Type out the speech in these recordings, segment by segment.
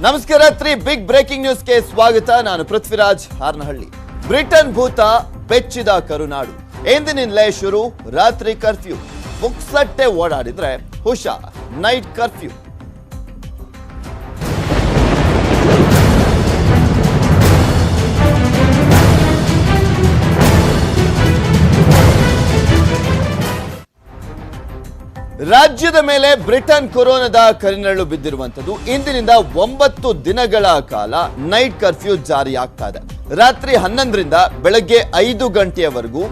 ನಮಸ್ಕಾರ, three Bigg breaking ನ್ಯೂಸ್ಗೆ ಸ್ವಾಗತ. ನಾನು ಪೃಥ್ವಿರಾಜ್ ಹಾರ್ನಹಳ್ಳಿ. ಬ್ರಿಟನ್ ಭೂತ ಬೆಚ್ಚಿದ ಕರುನಾಡು. ಎಂದಿನಿಂದಲೇ ಶುರು, ರಾತ್ರಿ ಕರ್ಫ್ಯೂ. ಮುಕ್ಸಟ್ಟೆ ಓಡಾಡಿದ್ರೆ ಹುಷಾ ನೈಟ್ ಕರ್ಫ್ಯೂ. ರಾಜ್ಯದ ಮೇಲೆ ಬ್ರಿಟನ್ ಕೊರೋನಾದ ಕರಿನೆರಳು ಬಿದ್ದಿರುವಂತದ್ದು ಇಂದಿನಿಂದ ಒಂಬತ್ತು ದಿನಗಳ ಕಾಲ ನೈಟ್ ಕರ್ಫ್ಯೂ ಜಾರಿ ಆಗ್ತಾ ಇದೆ. ರಾತ್ರಿ ಹನ್ನೊಂದರಿಂದ ಬೆಳಗ್ಗೆ ಐದು ಗಂಟೆಯವರೆಗೂ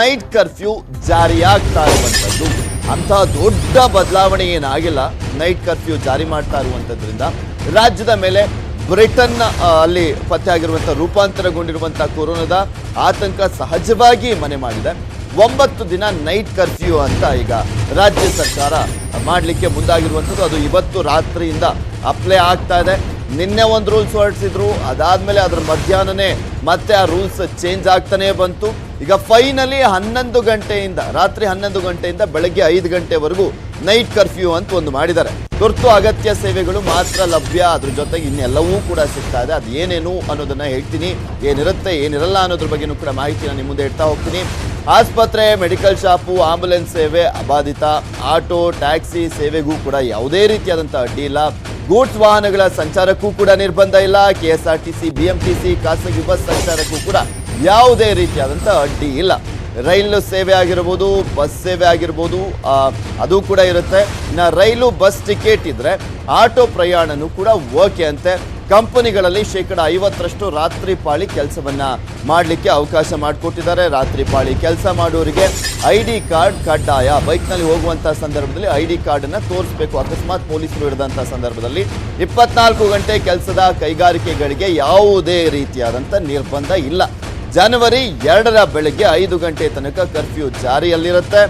ನೈಟ್ ಕರ್ಫ್ಯೂ ಜಾರಿಯಾಗ್ತಾ ಇರುವಂಥದ್ದು. ಇರುವಂತದ್ದು ಅಂತ ದೊಡ್ಡ ಬದಲಾವಣೆ ಏನಾಗಿಲ್ಲ. ನೈಟ್ ಕರ್ಫ್ಯೂ ಜಾರಿ ಮಾಡ್ತಾ ಇರುವಂಥದ್ರಿಂದ ರಾಜ್ಯದ ಮೇಲೆ ಬ್ರಿಟನ್ ಅಲ್ಲಿ ಅಲ್ಲಿ ಪತ್ತೆಯಾಗಿರುವಂಥ ರೂಪಾಂತರಗೊಂಡಿರುವಂಥ ಕೊರೋನಾದ ಆತಂಕ ಸಹಜವಾಗಿ ಮನೆ ಮಾಡಿದೆ. ಒಂಬತ್ತು ದಿನ ನೈಟ್ ಕರ್ಫ್ಯೂ ಅಂತ ಈಗ ರಾಜ್ಯ ಸರ್ಕಾರ ಮಾಡಲಿಕ್ಕೆ ಮುಂದಾಗಿರುವಂಥದ್ದು. ಅದು ಇವತ್ತು ರಾತ್ರಿಯಿಂದ ಅಪ್ಲೈ ಆಗ್ತಾ ಇದೆ. ನಿನ್ನೆ ಒಂದು ರೂಲ್ಸ್ ಹೊರಡಿಸಿದ್ರು. ಅದಾದಮೇಲೆ ಅದರ ಮಧ್ಯಾಹ್ನನೇ ಮತ್ತೆ ಆ ರೂಲ್ಸ್ ಚೇಂಜ್ ಆಗ್ತಾನೆ ಬಂತು. ಈಗ ಫೈನಲಿ ಹನ್ನೊಂದು ಗಂಟೆಯಿಂದ, ರಾತ್ರಿ ಹನ್ನೊಂದು ಗಂಟೆಯಿಂದ ಬೆಳಗ್ಗೆ ಐದು ಗಂಟೆವರೆಗೂ ನೈಟ್ ಕರ್ಫ್ಯೂ ಅಂತ ಒಂದು ಮಾಡಿದ್ದಾರೆ. ತುರ್ತು ಅಗತ್ಯ ಸೇವೆಗಳು ಮಾತ್ರ ಲಭ್ಯ. ಅದ್ರ ಜೊತೆಗೆ ಇನ್ನೆಲ್ಲವೂ ಕೂಡ ಸಿಗ್ತಾ ಇದೆ. ಅದು ಏನೇನು ಅನ್ನೋದನ್ನ ಹೇಳ್ತೀನಿ. ಏನಿರುತ್ತೆ, ಏನಿರಲ್ಲ ಅನ್ನೋದ್ರ ಬಗ್ಗೆನೂ ಕೂಡ ಮಾಹಿತಿನ ನಿಮ್ಮ ಮುಂದೆ ಇಡ್ತಾ ಹೋಗ್ತೀನಿ. ಆಸ್ಪತ್ರೆ, ಮೆಡಿಕಲ್ ಶಾಪು, ಆಂಬುಲೆನ್ಸ್ ಸೇವೆ ಅಬಾಧಿತ. ಆಟೋ, ಟ್ಯಾಕ್ಸಿ ಸೇವೆಗೂ ಕೂಡ ಯಾವುದೇ ರೀತಿಯಾದಂಥ ಅಡ್ಡಿ ಇಲ್ಲ ಗೂಡ್ಸ್ ವಾಹನಗಳ ಸಂಚಾರಕ್ಕೂ ಕೂಡ ನಿರ್ಬಂಧ ಇಲ್ಲ. K S R T C B M T C ಖಾಸಗಿ ಬಸ್ ಸಂಚಾರಕ್ಕೂ ಕೂಡ ಯಾವುದೇ ರೀತಿಯಾದಂಥ ಅಡ್ಡಿ ಇಲ್ಲ. ರೈಲು ಸೇವೆ ಆಗಿರ್ಬೋದು, ಬಸ್ ಸೇವೆ ಆಗಿರ್ಬೋದು ಅದು ಕೂಡ ಇರುತ್ತೆ. ಇನ್ನು ರೈಲು ಬಸ್ ಟಿಕೆಟ್ ಇದ್ರೆ ಆಟೋ ಪ್ರಯಾಣನೂ ಕೂಡ ಓಕೆ ಅಂತೆ. ಕಂಪನಿಗಳಲ್ಲಿ ಶೇಕಡ ಐವತ್ತರಷ್ಟು ರಾತ್ರಿ ಪಾಳಿ ಕೆಲಸವನ್ನ ಮಾಡಲಿಕ್ಕೆ ಅವಕಾಶ ಮಾಡಿಕೊಟ್ಟಿದ್ದಾರೆ. ರಾತ್ರಿ ಪಾಳಿ ಕೆಲಸ ಮಾಡೋರಿಗೆ ಐ ಡಿ ಕಾರ್ಡ್ ಕಡ್ಡಾಯ. ಬೈಕ್ನಲ್ಲಿ ಹೋಗುವಂಥ ಸಂದರ್ಭದಲ್ಲಿ ಐ ಡಿ ಕಾರ್ಡನ್ನು ತೋರಿಸಬೇಕು. ಅಕಸ್ಮಾತ್ ಪೊಲೀಸರು ಹಿಡಿದಂಥ ಸಂದರ್ಭದಲ್ಲಿ ಇಪ್ಪತ್ನಾಲ್ಕು ಗಂಟೆ ಕೆಲಸದ ಕೈಗಾರಿಕೆಗಳಿಗೆ ಯಾವುದೇ ರೀತಿಯಾದಂಥ ನಿರ್ಬಂಧ ಇಲ್ಲ. ಜನವರಿ ಎರಡರ ಬೆಳಗ್ಗೆ ಐದು ಗಂಟೆ ತನಕ ಕರ್ಫ್ಯೂ ಜಾರಿಯಲ್ಲಿರುತ್ತೆ.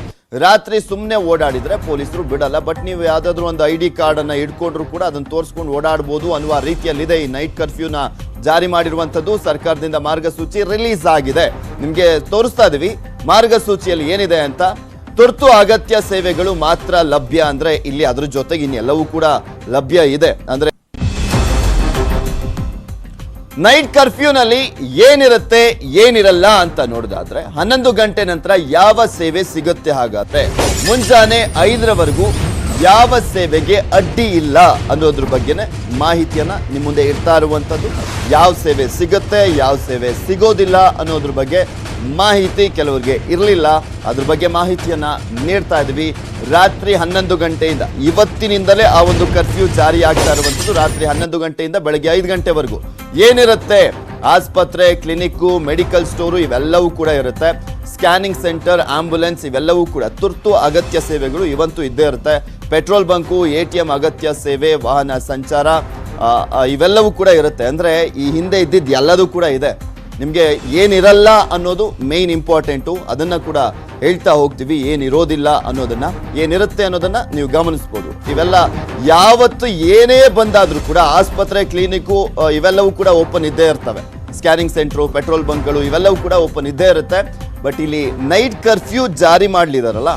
ರಾತ್ರಿ ಸುಮ್ಮನೆ ಓಡಾಡಿದರೆ ಪೊಲೀಸರು ಬಿಡಲ್ಲ. ಬಟ್ ನೀವು ಯಾವುದಾದ್ರೂ ಒಂದು ಐ ಡಿ ಕಾರ್ಡ್ ಅನ್ನ ಇಟ್ಕೊಂಡ್ರು ಕೂಡ ಅದನ್ನ ತೋರಿಸ್ಕೊಂಡು ಓಡಾಡ್ಬೋದು ಅನ್ನುವ ರೀತಿಯಲ್ಲಿದೆ ಈ ನೈಟ್ ಕರ್ಫ್ಯೂನ ಜಾರಿ ಮಾಡಿರುವಂತದ್ದು ಸರ್ಕಾರದಿಂದ ಮಾರ್ಗಸೂಚಿ ರಿಲೀಸ್ ಆಗಿದೆ. ನಿಮಗೆ ತೋರಿಸ್ತಾ ಇದೀವಿ. ಮಾರ್ಗಸೂಚಿಯಲ್ಲಿ ಏನಿದೆ ಅಂತ. ತುರ್ತು ಅಗತ್ಯ ಸೇವೆಗಳು ಮಾತ್ರ ಲಭ್ಯ ಅಂದ್ರೆ ಇಲ್ಲಿ ಅದ್ರ ಜೊತೆಗೆ ಇನ್ನೆಲ್ಲವೂ ಕೂಡ ಲಭ್ಯ ಇದೆ. ಅಂದ್ರೆ ನೈಟ್ ಕರ್ಫ್ಯೂನಲ್ಲಿ ಏನಿರುತ್ತೆ, ಏನಿರಲ್ಲ ಅಂತ ನೋಡೋದಾದ್ರೆ, ಹನ್ನೊಂದು ಗಂಟೆ ನಂತರ ಯಾವ ಸೇವೆ ಸಿಗುತ್ತೆ ಹಾಗಾದ್ರೆ, ಮುಂಜಾನೆ ಐದರವರೆಗೂ ಯಾವ ಸೇವೆಗೆ ಅಡ್ಡಿ ಇಲ್ಲ ಅನ್ನೋದ್ರ ಬಗ್ಗೆನೇ ಮಾಹಿತಿಯನ್ನ ನಿಮ್ಮ ಮುಂದೆ ಇಡ್ತಾ ಇರುವಂಥದ್ದು ಯಾವ ಸೇವೆ ಸಿಗುತ್ತೆ, ಯಾವ ಸೇವೆ ಸಿಗೋದಿಲ್ಲ ಅನ್ನೋದ್ರ ಬಗ್ಗೆ ಮಾಹಿತಿ ಕೆಲವರಿಗೆ ಇರಲಿಲ್ಲ. ಅದ್ರ ಬಗ್ಗೆ ಮಾಹಿತಿಯನ್ನ ನೀಡ್ತಾ ಇದ್ವಿ. ರಾತ್ರಿ ಹನ್ನೊಂದು ಗಂಟೆಯಿಂದ ಇವತ್ತಿನಿಂದಲೇ ಆ ಒಂದು ಕರ್ಫ್ಯೂ ಜಾರಿ ಆಗ್ತಾ ಇರುವಂಥದ್ದು ರಾತ್ರಿ ಹನ್ನೊಂದು ಗಂಟೆಯಿಂದ ಬೆಳಗ್ಗೆ ಐದು ಗಂಟೆವರೆಗೂ. ಏನಿರುತ್ತೆ? ಆಸ್ಪತ್ರೆ, ಕ್ಲಿನಿಕ್ಕು, ಮೆಡಿಕಲ್ ಸ್ಟೋರು ಇವೆಲ್ಲವೂ ಕೂಡ ಇರುತ್ತೆ. ಸ್ಕ್ಯಾನಿಂಗ್ ಸೆಂಟರ್, ಆಂಬ್ಯುಲೆನ್ಸ್ ಇವೆಲ್ಲವೂ ಕೂಡ. ತುರ್ತು ಅಗತ್ಯ ಸೇವೆಗಳು ಇವಂತೂ ಇದ್ದೇ ಇರುತ್ತೆ. Petrol bunk, A T M ಅಗತ್ಯ ಸೇವೆ, ವಾಹನ ಸಂಚಾರ ಇವೆಲ್ಲವೂ ಕೂಡ ಇರುತ್ತೆ. ಅಂದರೆ ಈ ಹಿಂದೆ ಇದ್ದಿದ್ದು ಎಲ್ಲದೂ ಕೂಡ ಇದೆ. ನಿಮಗೆ ಏನಿರಲ್ಲ ಅನ್ನೋದು ಮೇಯ್ನ್ ಇಂಪಾರ್ಟೆಂಟು ಅದನ್ನು ಕೂಡ ಹೇಳ್ತಾ ಹೋಗ್ತೀವಿ. ಏನಿರೋದಿಲ್ಲ ಅನ್ನೋದನ್ನು, ಏನಿರುತ್ತೆ ಅನ್ನೋದನ್ನು ನೀವು ಗಮನಿಸ್ಬೋದು. ಇವೆಲ್ಲ ಯಾವತ್ತು ಏನೇ ಬಂದಾದರೂ ಕೂಡ ಆಸ್ಪತ್ರೆ, ಕ್ಲಿನಿಕ್ಕು ಇವೆಲ್ಲವೂ ಕೂಡ ಓಪನ್ ಇದ್ದೇ ಇರ್ತವೆ. ಸ್ಕ್ಯಾನಿಂಗ್ ಸೆಂಟ್ರು, ಪೆಟ್ರೋಲ್ ಬಂಕ್ಗಳು ಇವೆಲ್ಲವೂ ಕೂಡ ಓಪನ್ ಇದ್ದೇ ಇರುತ್ತೆ. ಬಟ್ ಇಲ್ಲಿ ನೈಟ್ ಕರ್ಫ್ಯೂ ಜಾರಿ ಮಾಡಲಿದಾರಲ್ಲ,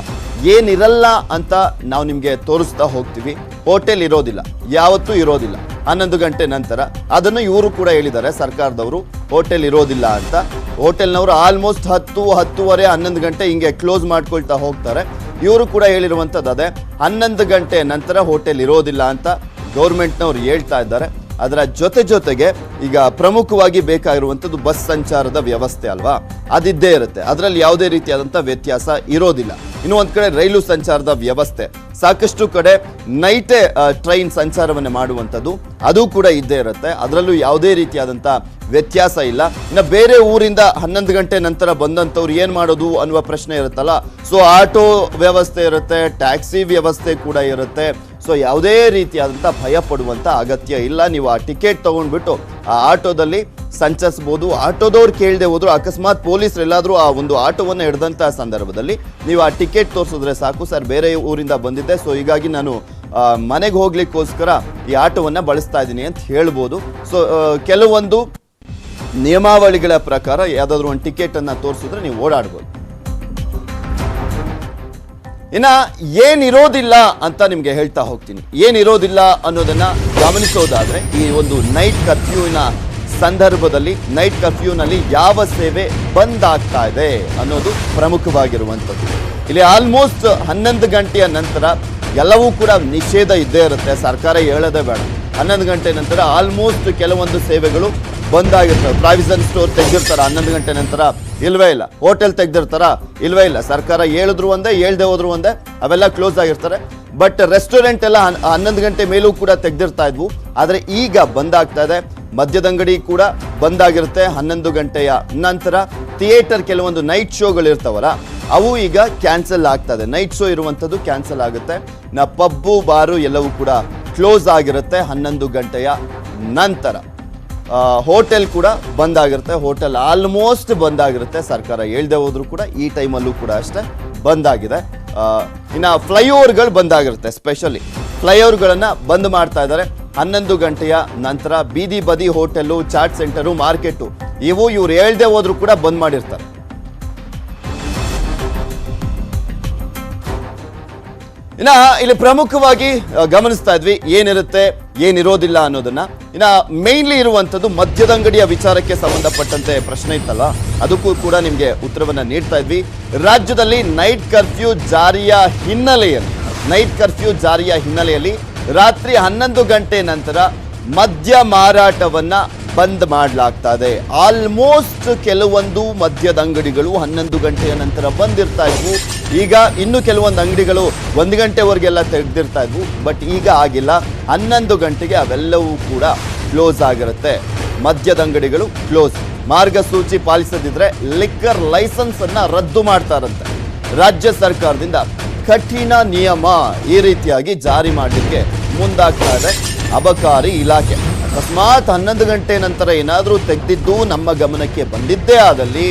ಏನಿರಲ್ಲ ಅಂತ ನಾವು ನಿಮಗೆ ತೋರಿಸ್ತಾ ಹೋಗ್ತೀವಿ. ಹೋಟೆಲ್ ಇರೋದಿಲ್ಲ, ಯಾವತ್ತೂ ಇರೋದಿಲ್ಲ. ಹನ್ನೊಂದು ಗಂಟೆ ನಂತರ ಅದನ್ನು ಇವರು ಕೂಡ ಹೇಳಿದ್ದಾರೆ, ಸರ್ಕಾರದವರು, ಹೋಟೆಲ್ ಇರೋದಿಲ್ಲ ಅಂತ. ಹೋಟೆಲ್ನವರು ಆಲ್ಮೋಸ್ಟ್ ಹತ್ತು, ಹತ್ತುವರೆ, ಹನ್ನೊಂದು ಗಂಟೆ ಹಿಂಗೆ ಕ್ಲೋಸ್ ಮಾಡ್ಕೊಳ್ತಾ ಹೋಗ್ತಾರೆ. ಇವರು ಕೂಡ ಹೇಳಿರುವಂಥದ್ದು ಅದೇ, ಹನ್ನೊಂದು ಗಂಟೆ ನಂತರ ಹೋಟೆಲ್ ಇರೋದಿಲ್ಲ ಅಂತ ಗೌರ್ಮೆಂಟ್ನವ್ರು ಹೇಳ್ತಾ ಇದ್ದಾರೆ. ಅದರ ಜೊತೆ ಜೊತೆಗೆ ಈಗ ಪ್ರಮುಖವಾಗಿ ಬೇಕಾಗಿರುವಂಥದ್ದು ಬಸ್ ಸಂಚಾರದ ವ್ಯವಸ್ಥೆ ಅಲ್ವಾ? ಅದಿದ್ದೇ ಇರುತ್ತೆ. ಅದರಲ್ಲಿ ಯಾವುದೇ ರೀತಿಯಾದಂಥ ವ್ಯತ್ಯಾಸ ಇರೋದಿಲ್ಲ. ಇನ್ನು ಒಂದು ಕಡೆ ರೈಲು ಸಂಚಾರದ ವ್ಯವಸ್ಥೆ. ಸಾಕಷ್ಟು ಕಡೆ ನೈಟೇ ಟ್ರೈನ್ ಸಂಚಾರವನ್ನು ಮಾಡುವಂಥದ್ದು. ಅದು ಕೂಡ ಇದ್ದೇ ಇರುತ್ತೆ. ಅದರಲ್ಲೂ ಯಾವುದೇ ರೀತಿಯಾದಂಥ ವ್ಯತ್ಯಾಸ ಇಲ್ಲ. ಇನ್ನು ಬೇರೆ ಊರಿಂದ ಹನ್ನೊಂದು ಗಂಟೆ ನಂತರ ಬಂದಂಥವ್ರು ಏನು ಮಾಡೋದು ಅನ್ನುವ ಪ್ರಶ್ನೆ ಇರುತ್ತಲ್ಲ? ಸೊ, ಆಟೋ ವ್ಯವಸ್ಥೆ ಇರುತ್ತೆ, ಟ್ಯಾಕ್ಸಿ ವ್ಯವಸ್ಥೆ ಕೂಡ ಇರುತ್ತೆ. ಸೊ ಯಾವುದೇ ರೀತಿಯಾದಂಥ ಭಯ ಪಡುವಂಥ ಅಗತ್ಯ ಇಲ್ಲ. ನೀವು ಆ ಟಿಕೆಟ್ ತೊಗೊಂಡ್ಬಿಟ್ಟು ಆ ಆಟೋದಲ್ಲಿ ಸಂಚರಿಸ್ಬೋದು. ಆಟೋದವ್ರು ಕೇಳದೆ ಹೋದ್ರು, ಅಕಸ್ಮಾತ್ ಪೊಲೀಸರು ಎಲ್ಲಾದರೂ ಆ ಒಂದು ಆಟೋವನ್ನು ಹಿಡ್ದಂಥ ಸಂದರ್ಭದಲ್ಲಿ ನೀವು ಆ ಟಿಕೆಟ್ ತೋರಿಸಿದ್ರೆ ಸಾಕು ಸರ್. ಬೇರೆ ಊರಿಂದ ಬಂದಿದ್ದೆ. ಸೊ ಹೀಗಾಗಿ ನಾನು ಮನೆಗೆ ಹೋಗ್ಲಿಕ್ಕೋಸ್ಕರ ಈ ಆಟೋವನ್ನು ಬಳಸ್ತಾ ಇದ್ದೀನಿ ಅಂತ ಹೇಳ್ಬೋದು. ಸೊ ಕೆಲವೊಂದು ನಿಯಮಾವಳಿಗಳ ಪ್ರಕಾರ ಯಾವುದಾದ್ರೂ ಒಂದು ಟಿಕೆಟನ್ನು ತೋರಿಸಿದ್ರೆ ನೀವು ಓಡಾಡ್ಬೋದು. ಇನ್ನ ಏನಿರೋದಿಲ್ಲ ಅಂತ ನಿಮಗೆ ಹೇಳ್ತಾ ಹೋಗ್ತೀನಿ. ಏನಿರೋದಿಲ್ಲ ಅನ್ನೋದನ್ನ ಗಮನಿಸೋದಾದರೆ ಈ ಒಂದು ನೈಟ್ ಕರ್ಫ್ಯೂವಿನ ಸಂದರ್ಭದಲ್ಲಿ, ನೈಟ್ ಕರ್ಫ್ಯೂನಲ್ಲಿ ಯಾವ ಸೇವೆ ಬಂದ್ ಆಗ್ತಾ ಇದೆ ಅನ್ನೋದು ಪ್ರಮುಖವಾಗಿರುವಂಥದ್ದು. ಇಲ್ಲಿ ಆಲ್ಮೋಸ್ಟ್ ಹನ್ನೊಂದು ಗಂಟೆಯ ನಂತರ ಎಲ್ಲವೂ ಕೂಡ ನಿಷೇಧ ಇದ್ದೇ ಇರುತ್ತೆ. ಸರ್ಕಾರ ಹೇಳೋದೇ ಬೇಡ. ಹನ್ನೊಂದು ಗಂಟೆ ನಂತರ ಆಲ್ಮೋಸ್ಟ್ ಕೆಲವೊಂದು ಸೇವೆಗಳು ಬಂದ್ ಆಗಿರ್ತವೆ ಪ್ರಾವಿಷನ್ ಸ್ಟೋರ್ ತೆಗ್ದಿರ್ತಾರ, ಹನ್ನೊಂದು ಗಂಟೆ ನಂತರ ಇಲ್ವೇ ಇಲ್ಲ. ಹೋಟೆಲ್ ತೆಗ್ದಿರ್ತಾರ, ಇಲ್ವೇ ಇಲ್ಲ. ಸರ್ಕಾರ ಹೇಳಿದ್ರು ಒಂದೇ, ಹೇಳ್ದೆ ಹೋದ್ರು ಒಂದೇ, ಅವೆಲ್ಲ ಕ್ಲೋಸ್ ಆಗಿರ್ತಾರೆ. ಬಟ್ ರೆಸ್ಟೋರೆಂಟ್ ಎಲ್ಲ ಹನ್- ಹನ್ನೊಂದು ಗಂಟೆ ಮೇಲೂ ಕೂಡ ತೆಗ್ದಿರ್ತಾ ಇದ್ವು. ಆದರೆ ಈಗ ಬಂದ್ ಆಗ್ತಾ ಇದೆ ಮದ್ಯದಂಗಡಿ ಕೂಡ ಬಂದ್ ಆಗಿರುತ್ತೆ ಹನ್ನೊಂದು ಗಂಟೆಯ ನಂತರ. ಥಿಯೇಟರ್ ಕೆಲವೊಂದು ನೈಟ್ ಶೋಗಳು ಇರ್ತಾವಲ್ಲ, ಅವು ಈಗ ಕ್ಯಾನ್ಸಲ್ ಆಗ್ತದೆ ನೈಟ್ ಶೋ ಇರುವಂಥದ್ದು ಕ್ಯಾನ್ಸಲ್ ಆಗುತ್ತೆ. ನ ಪಬ್ಬು, ಬಾರು ಎಲ್ಲವೂ ಕೂಡ ಕ್ಲೋಸ್ ಆಗಿರುತ್ತೆ ಹನ್ನೊಂದು ಗಂಟೆಯ ನಂತರ. ಹೋಟೆಲ್ ಕೂಡ ಬಂದ್ ಆಗಿರುತ್ತೆ ಹೋಟೆಲ್ ಆಲ್ಮೋಸ್ಟ್ ಬಂದ್ ಆಗಿರುತ್ತೆ ಸರ್ಕಾರ ಹೇಳ್ದೆ ಹೋದ್ರು ಕೂಡ ಈ ಟೈಮಲ್ಲೂ ಕೂಡ ಅಷ್ಟೇ ಬಂದ್ ಆಗಿದೆ ಇನ್ನು ಫ್ಲೈಓವರ್ಗಳು ಬಂದ್ ಆಗಿರುತ್ತೆ ಸ್ಪೆಷಲಿ. ಫ್ಲೈಓವರ್ಗಳನ್ನು ಬಂದ್ ಮಾಡ್ತಾ ಇದ್ದಾರೆ. ಹನ್ನೊಂದು ಗಂಟೆಯ ನಂತರ ಬೀದಿ ಬದಿ ಹೋಟೆಲ್ಲು, ಚಾಟ್ ಸೆಂಟರು, ಮಾರ್ಕೆಟು, ಇವು ಇವ್ರು ಹೇಳ್ದೆ ಹೋದ್ರು ಕೂಡ ಬಂದ್ ಮಾಡಿರ್ತಾರೆ. ಇನ್ನ ಇಲ್ಲಿ ಪ್ರಮುಖವಾಗಿ ಗಮನಿಸ್ತಾ ಇದ್ವಿ, ಏನಿರುತ್ತೆ, ಏನಿರೋದಿಲ್ಲ ಅನ್ನೋದನ್ನ. ಇನ್ನ ಮೇನ್ಲಿ ಇರುವಂತದ್ದು ಮದ್ಯದಂಗಡಿಯ ವಿಚಾರಕ್ಕೆ ಸಂಬಂಧಪಟ್ಟಂತೆ ಪ್ರಶ್ನೆ ಇತ್ತಲ್ಲ, ಅದಕ್ಕೂ ಕೂಡ ನಿಮ್ಗೆ ಉತ್ತರವನ್ನ ನೀಡ್ತಾ ಇದ್ವಿ. ರಾಜ್ಯದಲ್ಲಿ ನೈಟ್ ಕರ್ಫ್ಯೂ ಜಾರಿಯ ಹಿನ್ನೆಲೆಯಲ್ಲಿ ನೈಟ್ ಕರ್ಫ್ಯೂ ಜಾರಿಯ ಹಿನ್ನೆಲೆಯಲ್ಲಿ ರಾತ್ರಿ ಹನ್ನೊಂದು ಗಂಟೆ ನಂತರ ಮದ್ಯ ಮಾರಾಟವನ್ನ ಬಂದ್ ಮಾಡಲಾಗ್ತಾ ಇದೆ ಆಲ್ಮೋಸ್ಟ್ ಕೆಲವೊಂದು ಮದ್ಯದ ಅಂಗಡಿಗಳು ಹನ್ನೊಂದು ಗಂಟೆಯ ನಂತರ ಬಂದಿರ್ತಾ ಇದ್ವು. ಈಗ ಇನ್ನು ಕೆಲವೊಂದು ಅಂಗಡಿಗಳು ಒಂದು ಗಂಟೆವರೆಗೆಲ್ಲ ತೆಗೆದಿರ್ತಾ ಇದ್ವು. ಬಟ್ ಈಗ ಆಗಿಲ್ಲ. ಹನ್ನೊಂದು ಗಂಟೆಗೆ ಅವೆಲ್ಲವೂ ಕೂಡ ಕ್ಲೋಸ್ ಆಗಿರುತ್ತೆ. ಮದ್ಯದ ಅಂಗಡಿಗಳು ಕ್ಲೋಸ್ ಮಾರ್ಗಸೂಚಿ ಪಾಲಿಸದಿದ್ರೆ ಲಿಕ್ಕರ್ ಲೈಸೆನ್ಸ್ ಅನ್ನ ರದ್ದು ಮಾಡ್ತಾರಂತೆ ರಾಜ್ಯ ಸರ್ಕಾರದಿಂದ ಕಠಿಣ ನಿಯಮ ಈ ರೀತಿಯಾಗಿ ಜಾರಿ ಮಾಡಲಿಕ್ಕೆ ಮುಂದಾಗ್ತಾ ಇದೆ ಅಬಕಾರಿ ಇಲಾಖೆ. ಅಕಸ್ಮಾತ್ ಹನ್ನೊಂದು ಗಂಟೆ ನಂತರ ಏನಾದರೂ ತೆಗೆದಿದ್ದು ನಮ್ಮ ಗಮನಕ್ಕೆ ಬಂದಿದ್ದೇ ಆದಲ್ಲಿ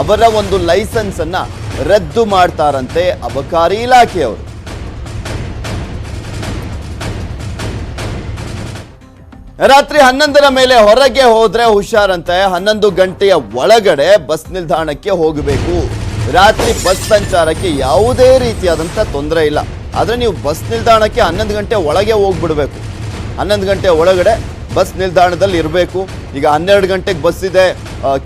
ಅವರ ಒಂದು ಲೈಸೆನ್ಸ್ ಅನ್ನ ರದ್ದು ಮಾಡ್ತಾರಂತೆ ಅಬಕಾರಿ ಇಲಾಖೆಯವರು. ರಾತ್ರಿ ಹನ್ನೊಂದರ ಮೇಲೆ ಹೊರಗೆ ಹೋದ್ರೆ ಹುಷಾರಂತೆ, ಹನ್ನೊಂದು ಗಂಟೆಯ ಒಳಗಡೆ ಬಸ್ ನಿಲ್ದಾಣಕ್ಕೆ ಹೋಗಬೇಕು. ರಾತ್ರಿ ಬಸ್ ಸಂಚಾರಕ್ಕೆ ಯಾವುದೇ ರೀತಿಯಾದಂಥ ತೊಂದರೆ ಇಲ್ಲ. ಆದರೆ ನೀವು ಬಸ್ ನಿಲ್ದಾಣಕ್ಕೆ ಹನ್ನೊಂದು ಗಂಟೆ ಒಳಗೆ ಹೋಗ್ಬಿಡ್ಬೇಕು. ಹನ್ನೊಂದು ಗಂಟೆ ಒಳಗಡೆ ಬಸ್ ನಿಲ್ದಾಣದಲ್ಲಿ ಇರಬೇಕು. ಈಗ ಹನ್ನೆರಡು ಗಂಟೆಗೆ ಬಸ್ ಇದೆ.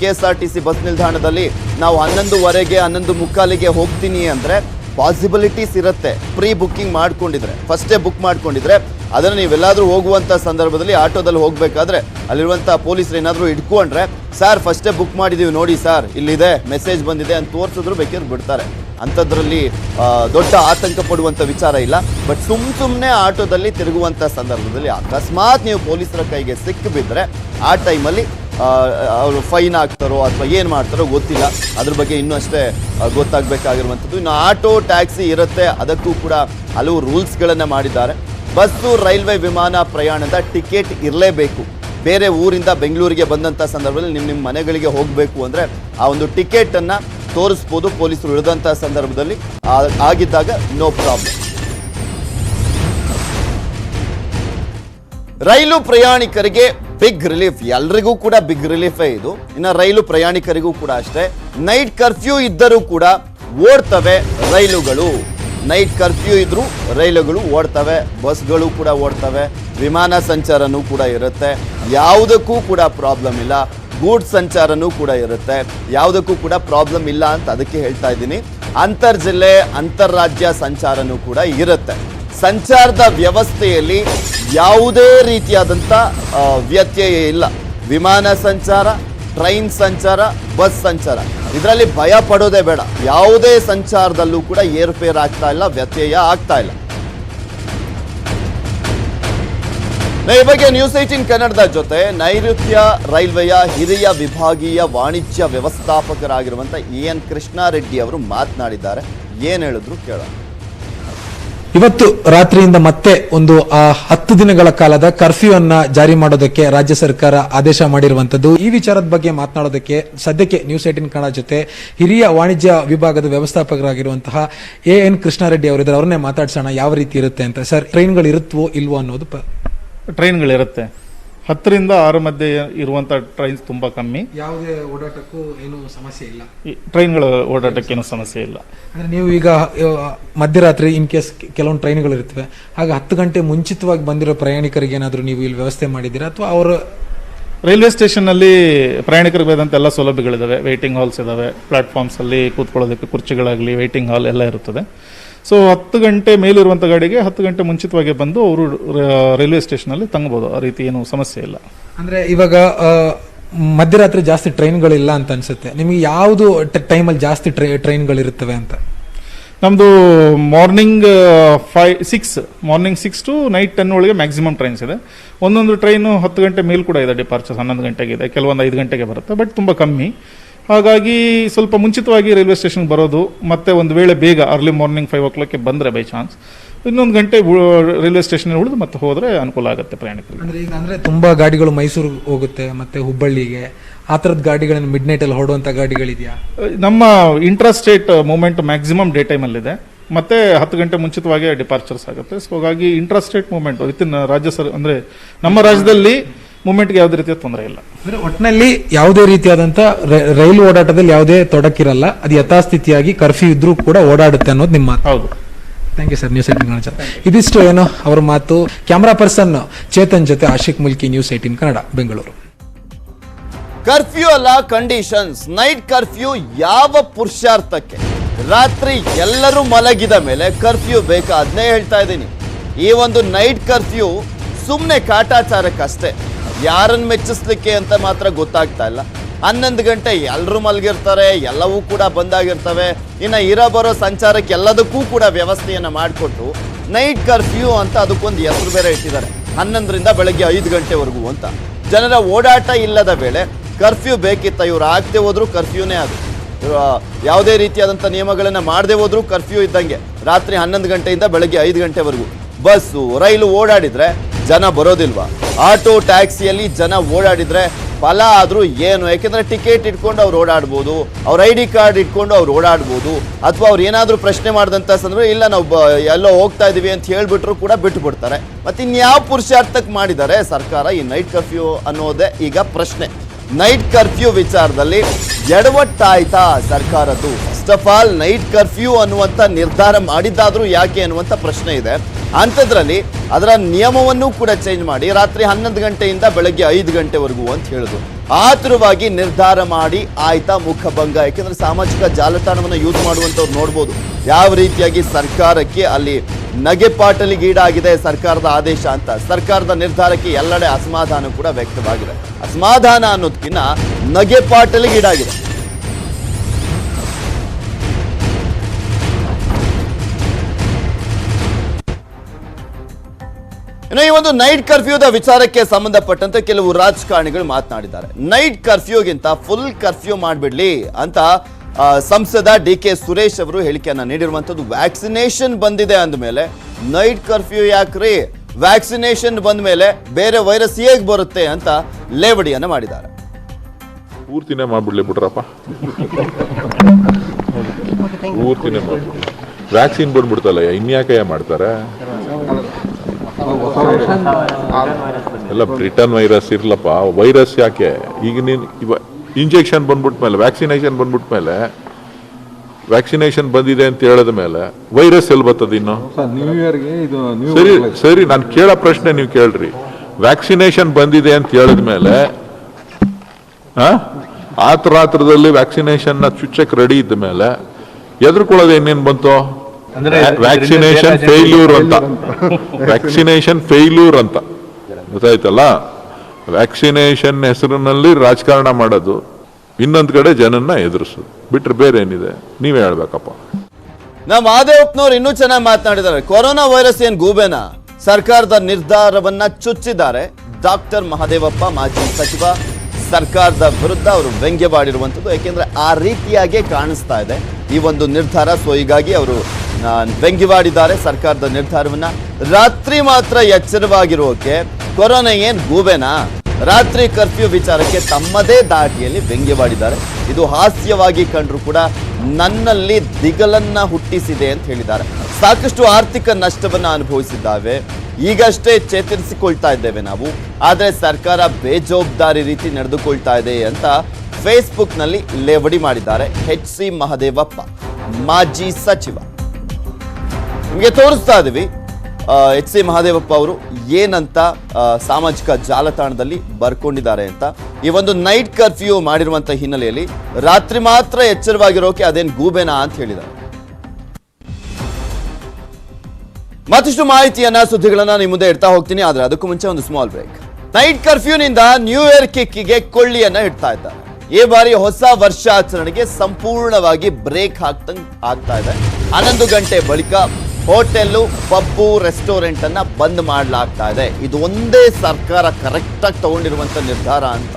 K S R T C bus ನಿಲ್ದಾಣದಲ್ಲಿ ನಾವು ಹನ್ನೊಂದುವರೆಗೆ, ಹನ್ನೊಂದು ಮುಕ್ಕಾಲಿಗೆ ಹೋಗ್ತೀನಿ ಅಂದರೆ ಪಾಸಿಬಿಲಿಟೀಸ್ ಇರುತ್ತೆ. ಪ್ರೀ ಬುಕ್ಕಿಂಗ್ ಮಾಡ್ಕೊಂಡಿದ್ರೆ. ಫಸ್ಟೇ ಬುಕ್ ಮಾಡ್ಕೊಂಡಿದ್ರೆ, ಅದನ್ನು ನೀವೆಲ್ಲಾದರೂ ಹೋಗುವಂಥ ಸಂದರ್ಭದಲ್ಲಿ ಆಟೋದಲ್ಲಿ ಹೋಗಬೇಕಾದ್ರೆ ಅಲ್ಲಿರುವಂಥ ಪೊಲೀಸರು ಏನಾದರೂ ಇಟ್ಕೊಂಡ್ರೆ ಸರ್, ಫಸ್ಟೇ ಬುಕ್ ಮಾಡಿದ್ದೀವಿ ನೋಡಿ ಸರ್, ಇಲ್ಲಿದೆ, ಮೆಸೇಜ್ ಬಂದಿದೆ ಅಂತ ತೋರಿಸಿದ್ರು ಬೇಕಾದ್ರೆ ಬಿಡ್ತಾರೆ. ಅಂಥದ್ರಲ್ಲಿ ದೊಡ್ಡ ಆತಂಕ ಪಡುವಂಥ ವಿಚಾರ ಇಲ್ಲ. ಬಟ್ ಸುಮ್ ಸುಮ್ಮನೆ ಆಟೋದಲ್ಲಿ ತಿರುಗುವಂಥ ಸಂದರ್ಭದಲ್ಲಿ ಅಕಸ್ಮಾತ್ ನೀವು ಪೊಲೀಸರ ಕೈಗೆ ಸಿಕ್ಕಿಬಿದ್ರೆ ಆ ಟೈಮಲ್ಲಿ ಅವರು ಫೈನ್ ಆಗ್ತಾರೋ ಅಥವಾ ಏನು ಮಾಡ್ತಾರೋ ಗೊತ್ತಿಲ್ಲ. ಅದ್ರ ಬಗ್ಗೆ ಇನ್ನೂ ಅಷ್ಟೇ ಗೊತ್ತಾಗಬೇಕಾಗಿರುವಂಥದ್ದು. ಇನ್ನು ಆಟೋ, ಟ್ಯಾಕ್ಸಿ ಇರುತ್ತೆ. ಅದಕ್ಕೂ ಕೂಡ ಹಲವು ರೂಲ್ಸ್ಗಳನ್ನು ಮಾಡಿದ್ದಾರೆ. ಬಸ್ಸು, ರೈಲ್ವೆ ವಿಮಾನ ಪ್ರಯಾಣದ ಟಿಕೆಟ್ ಇರಲೇಬೇಕು. ಬೇರೆ ಊರಿಂದ ಬೆಂಗಳೂರಿಗೆ ಬಂದಂಥ ಸಂದರ್ಭದಲ್ಲಿ ನಿಮ್ಮ ನಿಮ್ಮ ಮನೆಗಳಿಗೆ ಹೋಗಬೇಕು ಅಂದರೆ ಆ ಒಂದು ಟಿಕೆಟನ್ನು ತೋರಿಸ್ಬೋದು. ಪೊಲೀಸರು ಇಳಿದಂಥ ಸಂದರ್ಭದಲ್ಲಿ. ಆಗಿದ್ದಾಗ ನೋ ಪ್ರಾಬ್ಲಮ್. ರೈಲು ಪ್ರಯಾಣಿಕರಿಗೆ ಬಿಗ್ ರಿಲೀಫ್ ಎಲ್ರಿಗೂ ಕೂಡ ಬಿಗ್ ರಿಲೀಫೇ ಇದು. ಇನ್ನು ರೈಲು ಪ್ರಯಾಣಿಕರಿಗೂ ಕೂಡ ಅಷ್ಟೇ. ನೈಟ್ ಕರ್ಫ್ಯೂ ಇದ್ದರೂ ಕೂಡ ಓಡ್ತವೆ ರೈಲುಗಳು. ನೈಟ್ ಕರ್ಫ್ಯೂ ಇದ್ರೂ ರೈಲುಗಳು ಓಡ್ತವೆ. ಬಸ್ಗಳು ಕೂಡ ಓಡ್ತವೆ. ವಿಮಾನ ಸಂಚಾರನೂ ಕೂಡ ಇರುತ್ತೆ. ಯಾವುದಕ್ಕೂ ಕೂಡ ಪ್ರಾಬ್ಲಮ್ ಇಲ್ಲ. ಗೂಡ್ಸ್ ಸಂಚಾರನೂ ಕೂಡ ಇರುತ್ತೆ. ಯಾವುದಕ್ಕೂ ಕೂಡ ಪ್ರಾಬ್ಲಮ್ ಇಲ್ಲ ಅಂತ ಅದಕ್ಕೆ ಹೇಳ್ತಾ ಇದ್ದೀನಿ. ಅಂತರ್ ಜಿಲ್ಲೆ ಅಂತಾರಾಜ್ಯ ಸಂಚಾರನೂ ಕೂಡ ಇರುತ್ತೆ. ಸಂಚಾರದ ವ್ಯವಸ್ಥೆಯಲ್ಲಿ ಯಾವುದೇ ರೀತಿಯಾದಂಥ ವ್ಯತ್ಯಯ ಇಲ್ಲ. ವಿಮಾನ ಸಂಚಾರ, ಟ್ರೈನ್ ಸಂಚಾರ, ಬಸ್ ಸಂಚಾರ. ಇದರಲ್ಲಿ ಭಯ ಪಡೋದೇ ಬೇಡ. ಯಾವುದೇ ಸಂಚಾರದಲ್ಲೂ ಕೂಡ ಏರ್ಫೇರ್ ಆಗ್ತಾ ಇಲ್ಲ, ವ್ಯತ್ಯಯ ಆಗ್ತಾ ಇಲ್ಲ. ಈ ಬಗ್ಗೆ ನ್ಯೂಸ್ ಏಟೀನ್ ಕನ್ನಡದ ಜೊತೆ ನೈಋತ್ಯ ರೈಲ್ವೆಯ ಹಿರಿಯ ವಿಭಾಗೀಯ ವಾಣಿಜ್ಯ ವ್ಯವಸ್ಥಾಪಕರಾಗಿರುವಂಥ ಎ ಎನ್ ಕೃಷ್ಣಾರೆಡ್ಡಿ ಅವರು ಮಾತನಾಡಿದ್ದಾರೆ. ಏನ್ ಹೇಳಿದ್ರು ಕೇಳೋಣ. ಇವತ್ತು ರಾತ್ರಿಯಿಂದ ಮತ್ತೆ ಒಂದು, ಆ, ಹತ್ತು ದಿನಗಳ ಕಾಲದ ಕರ್ಫ್ಯೂ ಅನ್ನ ಜಾರಿ ಮಾಡೋದಕ್ಕೆ ರಾಜ್ಯ ಸರ್ಕಾರ ಆದೇಶ ಮಾಡಿರುವಂತದ್ದು ಈ ವಿಚಾರದ ಬಗ್ಗೆ ಮಾತನಾಡೋದಕ್ಕೆ ಸದ್ಯಕ್ಕೆ ನ್ಯೂಸ್ ಏಟಿನ್ ಕನ್ನಡ ಜೊತೆ ಹಿರಿಯ ವಾಣಿಜ್ಯ ವಿಭಾಗದ ವ್ಯವಸ್ಥಾಪಕರಾಗಿರುವಂತಹ ಎ ಎನ್ ಕೃಷ್ಣಾರೆಡ್ಡಿ ಅವರಿದ್ದಾರೆ. ಅವ್ರನ್ನೇ ಮಾತಾಡ್ಸೋಣ, ಯಾವ ರೀತಿ ಇರುತ್ತೆ ಅಂತ. ಸರ್, ಟ್ರೈನ್ಗಳು ಇರುತ್ತವೋ ಇಲ್ವೋ ಅನ್ನೋದು ಟ್ರೈನ್ಗಳಿರುತ್ತೆ. ಹತ್ತರಿಂದ ಆರು ಮಧ್ಯೆ ಇರುವಂಥ ಟ್ರೈನ್ಸ್ ತುಂಬ ಕಮ್ಮಿ. ಯಾವುದೇ ಓಡಾಟಕ್ಕೂ ಏನು ಸಮಸ್ಯೆ ಇಲ್ಲ. ಟ್ರೈನ್ಗಳ ಓಡಾಟಕ್ಕೇನು ಸಮಸ್ಯೆ ಇಲ್ಲ. ಅಂದ್ರೆ ನೀವು ಈಗ ಮಧ್ಯರಾತ್ರಿ ಇನ್ ಕೇಸ್ ಕೆಲವೊಂದು ಟ್ರೈನ್ಗಳು ಇರ್ತವೆ. ಆಗ ಹತ್ತು ಗಂಟೆ ಮುಂಚಿತವಾಗಿ ಬಂದಿರೋ ಪ್ರಯಾಣಿಕರಿಗೆ ಏನಾದರೂ ನೀವು ಇಲ್ಲಿ ವ್ಯವಸ್ಥೆ ಮಾಡಿದ್ದೀರಾ? ಅಥವಾ ಅವರು ರೈಲ್ವೆ ಸ್ಟೇಷನ್ನಲ್ಲಿ ಪ್ರಯಾಣಿಕರಿಗೆ ಬೇಕಾದಂಥ ಎಲ್ಲ ಸೌಲಭ್ಯಗಳಿದ್ದಾವೆ ವೆಯ್ಟಿಂಗ್ ಹಾಲ್ಸ್ ಇದ್ದಾವೆ ಪ್ಲಾಟ್ಫಾರ್ಮ್ಸಲ್ಲಿ ಕೂತ್ಕೊಳ್ಳೋದಕ್ಕೆ ಕುರ್ಚಿಗಳಾಗಲಿ ವೆಯ್ಟಿಂಗ್ ಹಾಲ್ ಎಲ್ಲ ಇರುತ್ತದೆ. ಸೊ ಹತ್ತು ಗಂಟೆ ಮೇಲಿರುವಂಥ ಗಾಡಿಗೆ ಹತ್ತು ಗಂಟೆ ಮುಂಚಿತವಾಗಿ ಬಂದು ಅವರು ರೈಲ್ವೆ ಸ್ಟೇಷನಲ್ಲಿ ತಂಗಬಹುದು ಆ ರೀತಿ ಏನು ಸಮಸ್ಯೆ ಇಲ್ಲ. ಅಂದರೆ ಇವಾಗ ಮಧ್ಯರಾತ್ರಿ ಜಾಸ್ತಿ ಟ್ರೈನ್ಗಳಿಲ್ಲ ಅಂತ ಅನಿಸುತ್ತೆ. ನಿಮಗೆ ಯಾವುದು ಟೈಮಲ್ಲಿ ಜಾಸ್ತಿ ಟ್ರೈ ಟ್ರೈನ್ಗಳಿರುತ್ತವೆ ಅಂತ? ನಮ್ಮದು morning five six morning six to night ten ಒಳಗೆ ಮ್ಯಾಕ್ಸಿಮಮ್ ಟ್ರೈನ್ಸ್ ಇದೆ. ಒಂದೊಂದು ಟ್ರೈನು ಹತ್ತು ಗಂಟೆ ಮೇಲೆ ಕೂಡ ಇದೆ ಡಿಪಾರ್ಚರ್ಸ್ ಹನ್ನೊಂದು ಗಂಟೆಗೆ ಇದೆ ಕೆಲವೊಂದು ಐದು ಗಂಟೆಗೆ ಬರುತ್ತೆ ಬಟ್ ತುಂಬ ಕಮ್ಮಿ. ಹಾಗಾಗಿ ಸ್ವಲ್ಪ ಮುಂಚಿತವಾಗಿ ರೈಲ್ವೆ ಸ್ಟೇಷನ್ಗೆ ಬರೋದು ಮತ್ತೆ ಒಂದು ವೇಳೆ ಬೇಗ ಅರ್ಲಿ ಮಾರ್ನಿಂಗ್ ಫೈವ್ ಓ ಕ್ಲಾಕ್ಗೆ ಬಂದರೆ ಬೈ ಚಾನ್ಸ್ ಇನ್ನೊಂದು ಗಂಟೆ ರೈಲ್ವೆ ಸ್ಟೇಷನ್ ಉಳಿದು ಮತ್ತೆ ಹೋದರೆ ಅನುಕೂಲ ಆಗುತ್ತೆ ಪ್ರಯಾಣಿಕರಿಗೆ. ಅಂದರೆ ಈಗ ಅಂದರೆ ತುಂಬ ಗಾಡಿಗಳು ಮೈಸೂರು ಹೋಗುತ್ತೆ ಮತ್ತೆ ಹುಬ್ಬಳ್ಳಿಗೆ. ಆ ಥರದ ಗಾಡಿಗಳನ್ನು ಮಿಡ್ ನೈಟಲ್ಲಿ ಹೊಡುವಂತ ಗಾಡಿಗಳಿದೆಯಾ? ನಮ್ಮ ಇಂಟ್ರಾಸ್ಟೇಟ್ ಮೂಮೆಂಟ್ ಮ್ಯಾಕ್ಸಿಮಮ್ ಡೇ ಟೈಮಲ್ಲಿದೆ ಮತ್ತೆ ಹತ್ತು ಗಂಟೆ ಮುಂಚಿತವಾಗಿ ಡಿಪಾರ್ಚರ್ಸ್ ಆಗುತ್ತೆ. ಸೊ ಹಾಗಾಗಿ ಇಂಟ್ರಾಸ್ಟೇಟ್ ಮೂಮೆಂಟ್ ವಿತಿನ್ ರಾಜ್ಯ ಸರ್ ಅಂದರೆ ನಮ್ಮ ರಾಜ್ಯದಲ್ಲಿ ಮೂಮೆಂಟ್ಗೆ ಯಾವುದೇ ರೀತಿಯ ತೊಂದರೆ ಇಲ್ಲ. ಅಂದ್ರೆ ಒಟ್ಟಿನಲ್ಲಿ ಯಾವುದೇ ರೀತಿಯಾದಂತ ರೈ- ರೈಲು ಓಡಾಟದಲ್ಲಿ ಯಾವುದೇ ತೊಡಕಿರಲ್ಲ ಅದು ಯಥಾಸ್ಥಿತಿಯಾಗಿ ಕರ್ಫ್ಯೂ ಇದ್ರೂ ಕೂಡ ಓಡಾಡುತ್ತೆ ಅನ್ನೋದು ನಿಮ್ಮ ಮಾತು. ಹೌದು. Thank you sir news eighteen Kannada ಇದಿಷ್ಟು ಏನೋ ಅವರ ಮಾತು. ಕ್ಯಾಮ್ರಾ ಪರ್ಸನ್ ಚೇತನ್ ಜೊತೆ Ashik Mulki news eighteen Kannada Bengaluru. Curfew ಅಲ್ಲ ಕಂಡೀಷನ್ಸ್ ನೈಟ್ ಕರ್ಫ್ಯೂ ಯಾವ ಪುರುಷಾರ್ಥಕ್ಕೆ? ರಾತ್ರಿ ಎಲ್ಲರೂ ಮಲಗಿದ ಮೇಲೆ ಕರ್ಫ್ಯೂ ಬೇಕಾ ಅದನ್ನೇ ಹೇಳ್ತಾ ಇದ್ದೀನಿ. ಈ ಒಂದು ನೈಟ್ ಕರ್ಫ್ಯೂ ಸುಮ್ಮನೆ ಕಾಟಾಚಾರಕ್ಕಷ್ಟೇ. ಯಾರನ್ನ ಮೆಚ್ಚಿಸ್ಲಿಕ್ಕೆ ಅಂತ ಮಾತ್ರ ಗೊತ್ತಾಗ್ತಾ ಇಲ್ಲ. ಹನ್ನೊಂದು ಗಂಟೆ ಎಲ್ಲರೂ ಮಲಗಿರ್ತಾರೆ, ಎಲ್ಲವೂ ಕೂಡ ಬಂದಾಗಿರ್ತವೆ. ಇನ್ನು ಇರೋ ಬರೋ ಸಂಚಾರಕ್ಕೆ ಎಲ್ಲದಕ್ಕೂ ಕೂಡ ವ್ಯವಸ್ಥೆಯನ್ನು ಮಾಡಿಕೊಟ್ಟು ನೈಟ್ ಕರ್ಫ್ಯೂ ಅಂತ ಅದಕ್ಕೊಂದು ಹೆಸರು ಬೇರೆ ಇಟ್ಟಿದ್ದಾರೆ. ಹನ್ನೊಂದರಿಂದ ಬೆಳಗ್ಗೆ ಐದು ಗಂಟೆವರೆಗೂ ಅಂತ. ಜನರ ಓಡಾಟ ಇಲ್ಲದ ವೇಳೆ ಕರ್ಫ್ಯೂ ಬೇಕಿತ್ತ ಇವ್ರು ಆಗದೆ ಹೋದರೂ ಕರ್ಫ್ಯೂನೇ ಅದು ಯಾವುದೇ ರೀತಿಯಾದಂಥ ನಿಯಮಗಳನ್ನು ಮಾಡದೆ ಹೋದ್ರು ಕರ್ಫ್ಯೂ ಇದ್ದಂಗೆ ರಾತ್ರಿ ಹನ್ನೊಂದು ಗಂಟೆಯಿಂದ ಬೆಳಗ್ಗೆ ಐದು ಗಂಟೆವರೆಗೂ. ಬಸ್ಸು, ರೈಲು ಓಡಾಡಿದ್ರೆ ಜನ ಬರೋದಿಲ್ವಾ? ಆಟೋ, ಟ್ಯಾಕ್ಸಿಯಲ್ಲಿ ಜನ ಓಡಾಡಿದ್ರೆ ಫಲ ಆದರೂ ಏನು? ಯಾಕೆಂದರೆ ಟಿಕೆಟ್ ಇಟ್ಕೊಂಡು ಅವ್ರು ಓಡಾಡ್ಬೋದು, ಅವ್ರ ಐ ಡಿ ಕಾರ್ಡ್ ಇಟ್ಕೊಂಡು ಅವ್ರು ಓಡಾಡ್ಬೋದು, ಅಥವಾ ಅವ್ರು ಏನಾದರೂ ಪ್ರಶ್ನೆ ಮಾಡಿದಂಥ ಸಂದರ್ಭ ಇಲ್ಲ, ನಾವು ಬ ಎಲ್ಲೋ ಹೋಗ್ತಾ ಇದ್ದೀವಿ ಅಂತ ಹೇಳಿಬಿಟ್ರು ಕೂಡ ಬಿಟ್ಟುಬಿಡ್ತಾರೆ ಮತ್ತು ಇನ್ಯಾವ ಪುರುಷಾರ್ಥಕ್ಕೆ ಮಾಡಿದ್ದಾರೆ ಸರ್ಕಾರ ಈ ನೈಟ್ ಕರ್ಫ್ಯೂ ಅನ್ನೋದೇ ಈಗ ಪ್ರಶ್ನೆ. ನೈಟ್ ಕರ್ಫ್ಯೂ ವಿಚಾರದಲ್ಲಿ ಎಡವಟ್ಟಾಯ್ತಾ ಸರ್ಕಾರದ್ದು? First of all night curfew ಅನ್ನುವಂಥ ನಿರ್ಧಾರ ಮಾಡಿದ್ದಾದರೂ ಯಾಕೆ ಅನ್ನುವಂಥ ಪ್ರಶ್ನೆ ಇದೆ. ಅಂಥದ್ರಲ್ಲಿ ಅದರ ನಿಯಮವನ್ನು ಕೂಡ ಚೇಂಜ್ ಮಾಡಿ, ರಾತ್ರಿ ಹನ್ನೊಂದು ಗಂಟೆಯಿಂದ ಬೆಳಗ್ಗೆ ಐದು ಗಂಟೆವರೆಗೂ ಅಂತ ಹೇಳೋದು ಆತುರವಾಗಿ ನಿರ್ಧಾರ ಮಾಡಿ ಆಯ್ತಾ ಮುಖಭಂಗ ಯಾಕೆಂದ್ರೆ ಸಾಮಾಜಿಕ ಜಾಲತಾಣವನ್ನು ಯೂಸ್ ಮಾಡುವಂಥವ್ರು ನೋಡ್ಬೋದು. ಯಾವ ರೀತಿಯಾಗಿ ಸರ್ಕಾರಕ್ಕೆ ಅಲ್ಲಿ ನಗೆಪಾಟಲಿಗೀಡಾಗಿದೆ ಸರ್ಕಾರದ ಆದೇಶ ಅಂತ. ಸರ್ಕಾರದ ನಿರ್ಧಾರಕ್ಕೆ ಎಲ್ಲೆಡೆ ಅಸಮಾಧಾನ ಕೂಡ ವ್ಯಕ್ತವಾಗಿದೆ. ಅಸಮಾಧಾನ ಅನ್ನೋದಕ್ಕಿಂತ ನಗೆಪಾಟಲಿಗೀಡಾಗಿದೆ ಇನ್ನು ಈ ಒಂದು ನೈಟ್ ಕರ್ಫ್ಯೂದ ವಿಚಾರಕ್ಕೆ ಸಂಬಂಧಪಟ್ಟಂತೆ ಕೆಲವು ರಾಜಕಾರಣಿಗಳು ಮಾತನಾಡಿದ್ದಾರೆ. ನೈಟ್ ಕರ್ಫ್ಯೂಗಿಂತ ಫುಲ್ ಕರ್ಫ್ಯೂ ಮಾಡಿಬಿಡ್ಲಿ ಅಂತ ಸಂಸದ ಡಿ ಕೆ ಸುರೇಶ್ ಅವರು ಹೇಳಿಕೆಯನ್ನ ನೀಡಿರುವಂಥದ್ದು. ವ್ಯಾಕ್ಸಿನೇಷನ್ ಬಂದಿದೆ ಅಂದಮೇಲೆ ನೈಟ್ ಕರ್ಫ್ಯೂ ಯಾಕ್ರಿ? ವ್ಯಾಕ್ಸಿನೇಷನ್ ಬಂದ ಮೇಲೆ ಬೇರೆ ವೈರಸ್ ಹೇಗೆ ಬರುತ್ತೆ ಅಂತ ಲೇವಡಿಯನ್ನು ಮಾಡಿದ್ದಾರೆ. ಪೂರ್ತಿನೇ ಮಾಡ್ಬಿಡ್ಲಿ ಬಿಡ್ರಪ್ಪ ಪೂರ್ತಿನೇ ಮಾಡ್ಬಿಡ್ಲಿ. ವ್ಯಾಕ್ಸಿನ್ ಬಂದ್ಬಿಡ್ತಲ್ಲ ಇನ್ಯಾಕೆ ಮಾಡ್ತಾರೆ? ಎಲ್ಲ ಬ್ರಿಟನ್ ವೈರಸ್ ಇರ್ಲಪ್ಪ. ವೈರಸ್ ಯಾಕೆ? ಈಗ ನೀನು ಇವ ಇಂಜೆಕ್ಷನ್ ಬಂದ್ಬಿಟ್ಮೇಲೆ ವ್ಯಾಕ್ಸಿನೇಷನ್ ಬಂದ್ಬಿಟ್ಮೇಲೆ ವ್ಯಾಕ್ಸಿನೇಷನ್ ಬಂದಿದೆ ಅಂತ ಹೇಳಿದ ಮೇಲೆ ವೈರಸ್ ಎಲ್ಲಿ ಬರ್ತದೆ ಇನ್ನು? ಸರ್ ನ್ಯೂ ಇಯರ್ಗೆ ಇದು ನ್ಯೂ ಸರಿ ಸರಿ ನಾನು ಕೇಳೋ ಪ್ರಶ್ನೆ ನೀವು ಕೇಳ್ರಿ. ವ್ಯಾಕ್ಸಿನೇಷನ್ ಬಂದಿದೆ ಅಂತ ಹೇಳಿದ ಮೇಲೆ ಆತ್ರಾತ್ರದಲ್ಲಿ ವ್ಯಾಕ್ಸಿನೇಷನ್ ಚುಚ್ಚಕ್ಕೆ ಚುಚ್ಚಕ್ ರೆಡಿ ಇದ್ದ ಮೇಲೆ ಎದ್ರುಕೊಳ್ಳೋದು ಏನೇನು ಬಂತು? ವ್ಯಾಕ್ಸಿನೇಷನ್ ಫೇಲ್ಯೂರ್ ಅಂತ. ವ್ಯಾಕ್ಸಿನೇಷನ್ ಫೇಲ್ಯೂರ್ ಅಂತ. ಗೊತ್ತಾಯ್ತಲ್ಲ? ವ್ಯಾಕ್ಸಿನೇಷನ್ ಹೆಸರಿನಲ್ಲಿ ರಾಜಕಾರಣ ಮಾಡೋದು ಇನ್ನೊಂದ್ ಕಡೆ ಜನನ್ನ ಎದುರಿಸೋದು. ಬಿಟ್ರೆ ಬೇರೆ ಏನಿದೆ? ನೀವೇ ಹೇಳ್ಬೇಕಪ್ಪ. ನಮ್ಮ ಮಾದೇವಪ್ಪನವ್ರು ಇನ್ನೂ ಚೆನ್ನಾಗಿ ಮಾತನಾಡಿದ್ದಾರೆ. ಕೊರೋನಾ ವೈರಸ್ ಏನ್ ಗೂಬೆನ? ಸರ್ಕಾರದ ನಿರ್ಧಾರವನ್ನ ಚುಚ್ಚಿದ್ದಾರೆ. ಡಾಕ್ಟರ್ ಮಹದೇವಪ್ಪ ಮಾಜಿ ಸಚಿವ. ಸರ್ಕಾರದ ವಿರುದ್ಧ ಅವರು ವ್ಯಂಗ್ಯವಾಡಿರುವಂಥದ್ದು. ಯಾಕೆಂದ್ರೆ ಆ ರೀತಿಯಾಗಿ ಕಾಣಿಸ್ತಾ ಇದೆ. ಈ ಒಂದು ನಿರ್ಧಾರ. ಸೊ ಹೀಗಾಗಿ ಅವರು ವ್ಯಂಗ್ಯವಾಡಿದ್ದಾರೆ. ಸರ್ಕಾರದ ನಿರ್ಧಾರವನ್ನ ರಾತ್ರಿ ಮಾತ್ರ ಎಚ್ಚರವಾಗಿರೋಕೆ ಕೊರೋನಾ ಏನ್ ಗೂಬೆನಾ? ರಾತ್ರಿ ಕರ್ಫ್ಯೂ ವಿಚಾರಕ್ಕೆ ತಮ್ಮದೇ ದಾಟಿಯಲ್ಲಿ ವ್ಯಂಗ್ಯವಾಡಿದ್ದಾರೆ. ಇದು ಹಾಸ್ಯವಾಗಿ ಕಂಡ್ರು ಕೂಡ ನನ್ನಲ್ಲಿ ದಿಗಲನ್ನ ಹುಟ್ಟಿಸಿದೆ ಅಂತ ಹೇಳಿದ್ದಾರೆ. ಸಾಕಷ್ಟು ಆರ್ಥಿಕ ನಷ್ಟವನ್ನ ಅನುಭವಿಸಿದ್ದಾವೆ. ಈಗಷ್ಟೇ ಚೇತರಿಸಿಕೊಳ್ತಾ ಇದ್ದೇವೆ ನಾವು. ಆದರೆ ಸರ್ಕಾರ ಬೇಜವಾಬ್ದಾರಿ ರೀತಿ ನಡೆದುಕೊಳ್ತಾ ಇದೆ ಅಂತ ಫೇಸ್ಬುಕ್ನಲ್ಲಿ ಲೇವಡಿ ಮಾಡಿದ್ದಾರೆ. ಎಚ್ ಸಿ ಮಹದೇವಪ್ಪ, ಮಾಜಿ ಸಚಿವ. ನಿಮಗೆ ತೋರಿಸ್ತಾ ಇದೀವಿ. ಎಚ್ ಸಿ ಮಹಾದೇವಪ್ಪ ಅವರು ಏನಂತ ಸಾಮಾಜಿಕ ಜಾಲತಾಣದಲ್ಲಿ ಬರ್ಕೊಂಡಿದ್ದಾರೆ ಅಂತ. ಈ ಒಂದು ನೈಟ್ ಕರ್ಫ್ಯೂ ಮಾಡಿರುವಂತ ಹಿನ್ನೆಲೆಯಲ್ಲಿ ರಾತ್ರಿ ಮಾತ್ರ ಎಚ್ಚರವಾಗಿರೋಕೆ ಅದೇನ್ ಗೂಬೆನಾ ಅಂತ ಹೇಳಿದ್ದಾರೆ. ಮತ್ತಷ್ಟು ಮಾಹಿತಿಯನ್ನ, ಸುದ್ದಿಗಳನ್ನ ನಿಮ್ಮ ಮುಂದೆ ಇಡ್ತಾ ಹೋಗ್ತೀನಿ, ಆದ್ರೆ ಅದಕ್ಕೂ ಮುಂಚೆ ಒಂದು ಸ್ಮಾಲ್ ಬ್ರೇಕ್ ನೈಟ್ ಕರ್ಫ್ಯೂನಿಂದ ನ್ಯೂ ಇಯರ್ ಕಿಕ್ಕಿಗೆ ಕೊಳ್ಳಿಯನ್ನ ಇಡ್ತಾ ಇದ್ದಾರೆ. ಈ ಬಾರಿ ಹೊಸ ವರ್ಷಾಚರಣೆಗೆ ಸಂಪೂರ್ಣವಾಗಿ ಬ್ರೇಕ್ ಹಾಕ್ತಂಗ್ ಆಗ್ತಾ ಇದೆ. ಹನ್ನೊಂದು ಗಂಟೆ ಬಳಿಕ ಹೋಟೆಲ್ಲು, ಪಬ್ಬು ರೆಸ್ಟೋರೆಂಟ್ ಅನ್ನ ಬಂದ್ ಮಾಡಲಾಗ್ತಾ ಇದೆ. ಇದು ಒಂದೇ ಸರ್ಕಾರ ಕರೆಕ್ಟಾಗಿ ತಗೊಂಡಿರುವಂಥ ನಿರ್ಧಾರ ಅಂತ.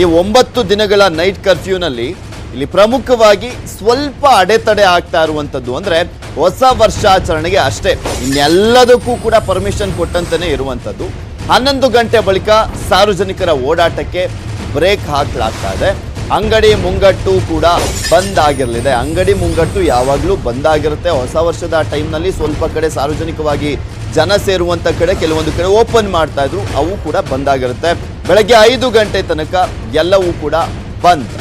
ಈ ಒಂಬತ್ತು ದಿನಗಳ ನೈಟ್ ಕರ್ಫ್ಯೂನಲ್ಲಿ ಇಲ್ಲಿ ಪ್ರಮುಖವಾಗಿ ಸ್ವಲ್ಪ ಅಡೆತಡೆ ಆಗ್ತಾ ಇರುವಂತದ್ದು ಅಂದ್ರೆ ಹೊಸ ವರ್ಷಾಚರಣೆಗೆ ಅಷ್ಟೇ. ಇನ್ನೆಲ್ಲದಕ್ಕೂ ಕೂಡ ಪರ್ಮಿಷನ್ ಕೊಟ್ಟಂತಾನೆ ಇರುವಂತದ್ದು. ಹನ್ನೊಂದು ಗಂಟೆ ಬಳಿಕ ಸಾರ್ವಜನಿಕರ ಓಡಾಟಕ್ಕೆ ಬ್ರೇಕ್ ಹಾಕಲಾಗ್ತಾ ಇದೆ. ಅಂಗಡಿ ಮುಂಗಟ್ಟು ಕೂಡ ಬಂದ್ ಆಗಿರಲಿದೆ. ಅಂಗಡಿ ಮುಂಗಟ್ಟು ಯಾವಾಗಲೂ ಬಂದ್ ಆಗಿರುತ್ತೆ. ಹೊಸ ವರ್ಷದ ಟೈಮ್ನಲ್ಲಿ ಸ್ವಲ್ಪ ಕಡೆ ಸಾರ್ವಜನಿಕವಾಗಿ ಜನ ಸೇರುವಂಥ ಕಡೆ ಕೆಲವೊಂದು ಕಡೆ ಓಪನ್ ಮಾಡ್ತಾ ಇದ್ರು. ಅವು ಕೂಡ ಬಂದ್ ಆಗಿರುತ್ತೆ. ಬೆಳಗ್ಗೆ ಐದು ಗಂಟೆ ತನಕ ಎಲ್ಲವೂ ಕೂಡ ಬಂದ್.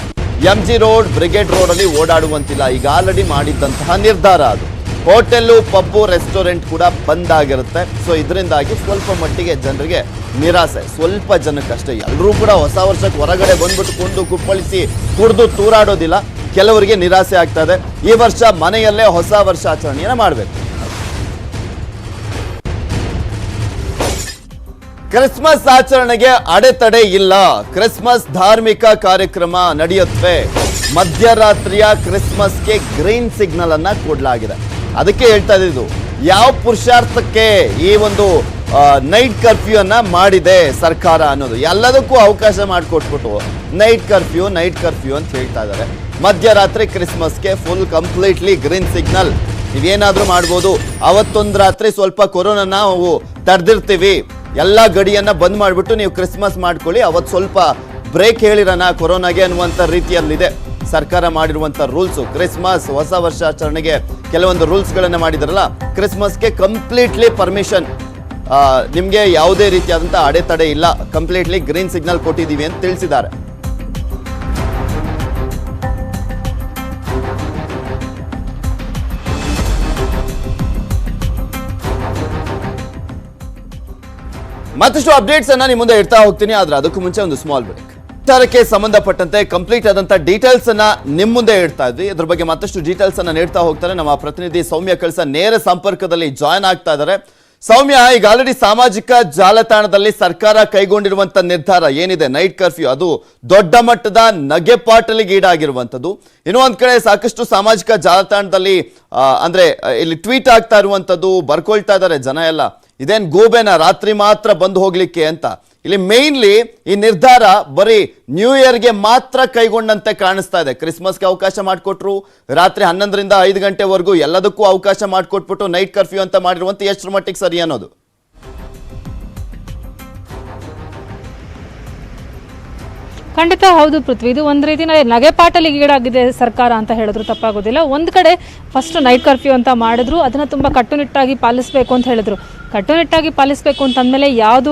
M G road Brigade road ಅಲ್ಲಿ ಓಡಾಡುವಂತಿಲ್ಲ. ಈಗ ಆಲ್ರೆಡಿ ಮಾಡಿದ್ದಂತಹ ನಿರ್ಧಾರ ಅದು. ಹೋಟೆಲ್ಲು ಪಬ್ಬು, ರೆಸ್ಟೋರೆಂಟ್ ಕೂಡ ಬಂದ್ ಆಗಿರುತ್ತೆ. ಸೊ ಇದರಿಂದಾಗಿ ಸ್ವಲ್ಪ ಮಟ್ಟಿಗೆ ಜನರಿಗೆ ನಿರಾಸೆ. ಸ್ವಲ್ಪ ಜನಕ್ಕಷ್ಟೇ ಎಲ್ಲರೂ ಕೂಡ ಹೊಸ ವರ್ಷಕ್ಕೆ ಹೊರಗಡೆ ಬಂದ್ಬಿಟ್ಟು ಕುಂದು, ಕುಪ್ಪಳಿಸಿ, ಕುಡಿದು, ತೂರಾಡೋದಿಲ್ಲ. ಕೆಲವರಿಗೆ ನಿರಾಸೆ ಆಗ್ತಾ ಇದೆ. ಈ ವರ್ಷ ಮನೆಯಲ್ಲೇ ಹೊಸ ವರ್ಷ ಆಚರಣೆಯನ್ನು ಮಾಡಬೇಕು. ಕ್ರಿಸ್ಮಸ್ ಆಚರಣೆಗೆ ಅಡೆತಡೆ ಇಲ್ಲ. ಕ್ರಿಸ್ಮಸ್ ಧಾರ್ಮಿಕ ಕಾರ್ಯಕ್ರಮ ನಡೆಯುತ್ತವೆ ಮಧ್ಯರಾತ್ರಿಯ ಕ್ರಿಸ್ಮಸ್ಗೆ ಗ್ರೀನ್ ಸಿಗ್ನಲ್ ಅನ್ನ ಕೊಡಲಾಗಿದೆ. ಅದಕ್ಕೆ ಹೇಳ್ತಾ ಇದ್ದು ಯಾವ ಪುರುಷಾರ್ಥಕ್ಕೆ ಈ ಒಂದು ನೈಟ್ ಕರ್ಫ್ಯೂ ಅನ್ನ ಮಾಡಿದೆ ಸರ್ಕಾರ ಅನ್ನೋದು. ಎಲ್ಲದಕ್ಕೂ ಅವಕಾಶ ಮಾಡಿಕೊಟ್ಬಿಟ್ಟು ನೈಟ್ ಕರ್ಫ್ಯೂ ನೈಟ್ ಕರ್ಫ್ಯೂ ಅಂತ ಹೇಳ್ತಾ ಇದ್ದಾರೆ. ಮಧ್ಯರಾತ್ರಿ ಕ್ರಿಸ್ಮಸ್ಗೆ ಫುಲ್ ಕಂಪ್ಲೀಟ್ಲಿ ಗ್ರೀನ್ ಸಿಗ್ನಲ್ ನೀವೇನಾದ್ರೂ ಮಾಡ್ಬೋದು. ಅವತ್ತೊಂದು ರಾತ್ರಿ ಸ್ವಲ್ಪ ಕೊರೋನಾನ ನಾವು ತಡೆದಿರ್ತೀವಿ. ಎಲ್ಲ ಗಡಿಯನ್ನ ಬಂದ್ ಮಾಡಿಬಿಟ್ಟು ನೀವು ಕ್ರಿಸ್ಮಸ್ ಮಾಡ್ಕೊಳ್ಳಿ. ಅವತ್ತು ಸ್ವಲ್ಪ ಬ್ರೇಕ್ ಹೇಳಿರೋಣ ಕೊರೋನಾಗೆ ಅನ್ನುವಂಥ ರೀತಿಯಲ್ಲಿದೆ. ಸರ್ಕಾರ ಮಾಡಿರುವಂಥ ರೂಲ್ಸು ಕ್ರಿಸ್ಮಸ್ ಹೊಸ ವರ್ಷಾಚರಣೆಗೆ ಕೆಲವೊಂದು ರೂಲ್ಸ್ಗಳನ್ನು ಮಾಡಿದಾರಲ್ಲ ಕ್ರಿಸ್ಮಸ್ಗೆ ಕಂಪ್ಲೀಟ್ಲಿ ಪರ್ಮಿಷನ್ ನಿಮಗೆ ಯಾವುದೇ ರೀತಿಯಾದಂಥ ಅಡೆತಡೆ ಇಲ್ಲ. ಕಂಪ್ಲೀಟ್ಲಿ ಗ್ರೀನ್ ಸಿಗ್ನಲ್ ಕೊಟ್ಟಿದ್ದೀವಿ ಅಂತ ತಿಳಿಸಿದ್ದಾರೆ. ಮತ್ತಷ್ಟು ಅಪ್ಡೇಟ್ಸ್ ಅನ್ನ ನಿಮ್ಮ ಮುಂದೆ ಇಡ್ತಾ ಹೋಗ್ತೀನಿ, ಆದ್ರೆ ಅದಕ್ಕೂ ಮುಂಚೆ ಒಂದು ಸ್ಮಾಲ್ ಬ್ರೇಕ್ ವಿಚಾರಕ್ಕೆ ಸಂಬಂಧಪಟ್ಟಂತೆ ಕಂಪ್ಲೀಟ್ ಆದಂತ ಡೀಟೇಲ್ಸ್ ಅನ್ನ ನಿಮ್ ಮುಂದೆ ಇಡ್ತಾ ಇದ್ವಿ. ಇದ್ರ ಬಗ್ಗೆ ಮತ್ತಷ್ಟು ಡೀಟೇಲ್ಸ್ ಅನ್ನ ನೀಡ್ತಾ ಹೋಗ್ತಾರೆ. ನಮ್ಮ ಪ್ರತಿನಿಧಿ ಸೌಮ್ಯ ಕಳಸ ನೇರ ಸಂಪರ್ಕದಲ್ಲಿ ಜಾಯ್ನ್ ಆಗ್ತಾ ಇದ್ದಾರೆ. ಸೌಮ್ಯ, ಈಗ ಆಲ್ರೆಡಿ ಸಾಮಾಜಿಕ ಜಾಲತಾಣದಲ್ಲಿ ಸರ್ಕಾರ ಕೈಗೊಂಡಿರುವಂತ ನಿರ್ಧಾರ ಏನಿದೆ? ನೈಟ್ ಕರ್ಫ್ಯೂ ಅದು ದೊಡ್ಡ ಮಟ್ಟದ ನಗೆಪಾಟಲಿಗೀಡಾಗಿರುವಂಥದ್ದು ಒಂದ್ ಕಡೆ ಸಾಕಷ್ಟು ಸಾಮಾಜಿಕ ಜಾಲತಾಣದಲ್ಲಿ ಅಂದ್ರೆ ಇಲ್ಲಿ ಟ್ವೀಟ್ ಆಗ್ತಾ ಇರುವಂಥದ್ದು, ಬರ್ಕೊಳ್ತಾ ಇದ್ದಾರೆ ಜನ ಎಲ್ಲ. ಇದೇನ್ ಗೋಬೆನ? ರಾತ್ರಿ ಮಾತ್ರ ಬಂದು ಹೋಗ್ಲಿಕ್ಕೆ ಅಂತ. ಇಲ್ಲಿ ಮೇನ್ಲಿ ಈ ನಿರ್ಧಾರ ಬರೀ ನ್ಯೂ ಇಯರ್ಗೆ ಮಾತ್ರ ಕೈಗೊಂಡಂತೆ ಕಾಣಿಸ್ತಾ ಇದೆ. ಕ್ರಿಸ್ಮಸ್ಗೆ ಅವಕಾಶ ಮಾಡಿಕೊಟ್ರು, ರಾತ್ರಿ ಹನ್ನೊಂದರಿಂದ ಐದು ಗಂಟೆವರೆಗೂ ಎಲ್ಲದಕ್ಕೂ ಅವಕಾಶ ಮಾಡಿಕೊಟ್ಬಿಟ್ಟು ನೈಟ್ ಕರ್ಫ್ಯೂ ಅಂತ ಮಾಡಿರುವಂತ ಎಷ್ಟರ ಮಟ್ಟಿಗೆ ಸರಿ ಅನ್ನೋದು. ಖಂಡಿತ ಹೌದು ಪೃಥ್ವಿ, ಇದು ಒಂದು ರೀತಿನ ನಗೆಪಾಟಲಿಗೆ ಈಡಾಗಿದೆ ಸರ್ಕಾರ ಅಂತ ಹೇಳಿದ್ರು, ತಪ್ಪಾಗೋದಿಲ್ಲ. ಒಂದು ಕಡೆ ಫಸ್ಟ್ ನೈಟ್ ಕರ್ಫ್ಯೂ ಅಂತ ಮಾಡಿದ್ರು, ಅದನ್ನು ತುಂಬ ಕಟ್ಟುನಿಟ್ಟಾಗಿ ಪಾಲಿಸಬೇಕು ಅಂತ ಹೇಳಿದ್ರು. ಕಟ್ಟುನಿಟ್ಟಾಗಿ ಪಾಲಿಸಬೇಕು ಅಂತಂದಮೇಲೆ ಯಾವುದು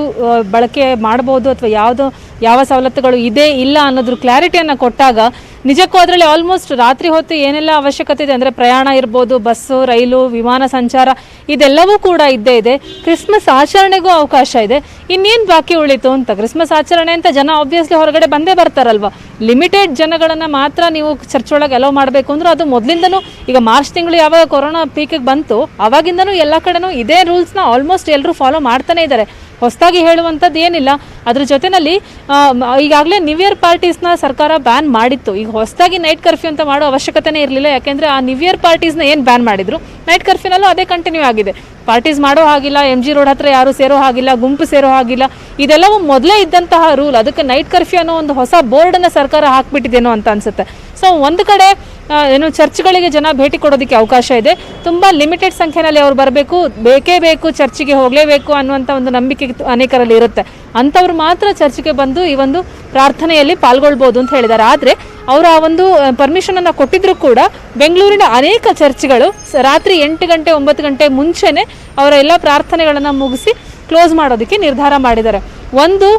ಬಳಕೆ ಮಾಡ್ಬೋದು ಅಥವಾ ಯಾವುದು, ಯಾವ ಸವಲತ್ತುಗಳು ಇದೆ ಇಲ್ಲ ಅನ್ನೋದ್ರ ಕ್ಲಾರಿಟಿಯನ್ನು ಕೊಟ್ಟಾಗ ನಿಜಕ್ಕೂ ಅದರಲ್ಲಿ ಆಲ್ಮೋಸ್ಟ್ ರಾತ್ರಿ ಹೊತ್ತು ಏನೆಲ್ಲ ಅವಶ್ಯಕತೆ ಇದೆ ಅಂದರೆ ಪ್ರಯಾಣ ಇರ್ಬೋದು, ಬಸ್ಸು, ರೈಲು, ವಿಮಾನ ಸಂಚಾರ, ಇದೆಲ್ಲವೂ ಕೂಡ ಇದ್ದೇ ಇದೆ. ಕ್ರಿಸ್ಮಸ್ ಆಚರಣೆಗೂ ಅವಕಾಶ ಇದೆ. ಇನ್ನೇನು ಬಾಕಿ ಉಳಿತು ಅಂತ? ಕ್ರಿಸ್ಮಸ್ ಆಚರಣೆ ಅಂತ ಜನ ಆಬ್ವಿಯಸ್ಲಿ ಹೊರಗಡೆ ಬಂದೇ ಬರ್ತಾರಲ್ವ? ಲಿಮಿಟೆಡ್ ಜನಗಳನ್ನು ಮಾತ್ರ ನೀವು ಚರ್ಚ್ ಒಳಗೆ ಅಲೋ ಮಾಡಬೇಕು ಅಂದ್ರೆ ಅದು ಮೊದಲಿಂದನೂ, ಈಗ ಮಾರ್ಚ್ ತಿಂಗಳು ಯಾವಾಗ ಕೊರೋನಾ ಪೀಕಿಗೆ ಬಂತು, ಅವಾಗಿಂದನೂ ಎಲ್ಲ ಕಡೆನೂ ಇದೇ ರೂಲ್ಸ್ನ ಆಲ್ಮೋಸ್ಟ್ ಎಲ್ಲರೂ ಫಾಲೋ ಮಾಡ್ತಾನೆ ಇದ್ದಾರೆ. ಹೊಸದಾಗಿ ಹೇಳುವಂಥದ್ದು ಏನಿಲ್ಲ. ಅದ್ರ ಜೊತೆನಲ್ಲಿ ಈಗಾಗಲೇ ನ್ಯೂ ಇಯರ್ ಪಾರ್ಟೀಸ್ನ ಸರ್ಕಾರ ಬ್ಯಾನ್ ಮಾಡಿತ್ತು. ಈಗ ಹೊಸದಾಗಿ ನೈಟ್ ಕರ್ಫ್ಯೂ ಅಂತ ಮಾಡೋ ಅವಶ್ಯಕತೆನೇ ಇರಲಿಲ್ಲ. ಯಾಕೆಂದರೆ ಆ ನ್ಯೂ ಇಯರ್ ಪಾರ್ಟೀಸ್ನ ಏನು ಬ್ಯಾನ್ ಮಾಡಿದ್ರು? ನೈಟ್ ಕರ್ಫ್ಯೂನಲ್ಲೂ ಅದೇ ಕಂಟಿನ್ಯೂ ಆಗಿದೆ. ಪಾರ್ಟೀಸ್ ಮಾಡೋ ಹಾಗಿಲ್ಲ ಎಂ ಜಿ ರೋಡ್ ಹತ್ರ ಯಾರು ಸೇರೋ ಹಾಗಿಲ್ಲ, ಗುಂಪು ಸೇರೋ ಹಾಗಿಲ್ಲ. ಇದೆಲ್ಲವೂ ಮೊದಲೇ ಇದ್ದಂತಹ ರೂಲ್ ಅದಕ್ಕೆ ನೈಟ್ ಕರ್ಫ್ಯೂ ಅನ್ನೋ ಒಂದು ಹೊಸ ಬೋರ್ಡನ್ನು ಸರ್ಕಾರ ಹಾಕಿಬಿಟ್ಟಿದೇನೋ ಅಂತ ಅನಿಸುತ್ತೆ. ಸೊ ಒಂದು ಕಡೆ ಏನು ಚರ್ಚ್ಗಳಿಗೆ ಜನ ಭೇಟಿ ಕೊಡೋದಕ್ಕೆ ಅವಕಾಶ ಇದೆ. ತುಂಬ ಲಿಮಿಟೆಡ್ ಸಂಖ್ಯೆಯಲ್ಲಿ ಅವ್ರು ಬರಬೇಕು. ಬೇಕೇ ಬೇಕು ಚರ್ಚಿಗೆ ಹೋಗಲೇಬೇಕು ಅನ್ನುವಂಥ ಒಂದು ನಂಬಿಕೆ ಅನೇಕರಲ್ಲಿ ಇರುತ್ತೆ. ಅಂಥವ್ರು ಮಾತ್ರ ಚರ್ಚ್ಗೆ ಬಂದು ಈ ಒಂದು ಪ್ರಾರ್ಥನೆಯಲ್ಲಿ ಪಾಲ್ಗೊಳ್ಬೋದು ಅಂತ ಹೇಳಿದ್ದಾರೆ. ಆದರೆ ಅವರು ಆ ಒಂದು ಪರ್ಮಿಷನನ್ನು ಕೊಟ್ಟಿದ್ರು ಕೂಡ ಬೆಂಗಳೂರಿನ ಅನೇಕ ಚರ್ಚ್ಗಳು ರಾತ್ರಿ ಎಂಟು ಗಂಟೆ, ಒಂಬತ್ತು ಗಂಟೆ ಮುಂಚೆನೆ ಅವರ ಎಲ್ಲ ಪ್ರಾರ್ಥನೆಗಳನ್ನು ಮುಗಿಸಿ ಕ್ಲೋಸ್ ಮಾಡೋದಕ್ಕೆ ನಿರ್ಧಾರ ಮಾಡಿದ್ದಾರೆ. ಒಂದು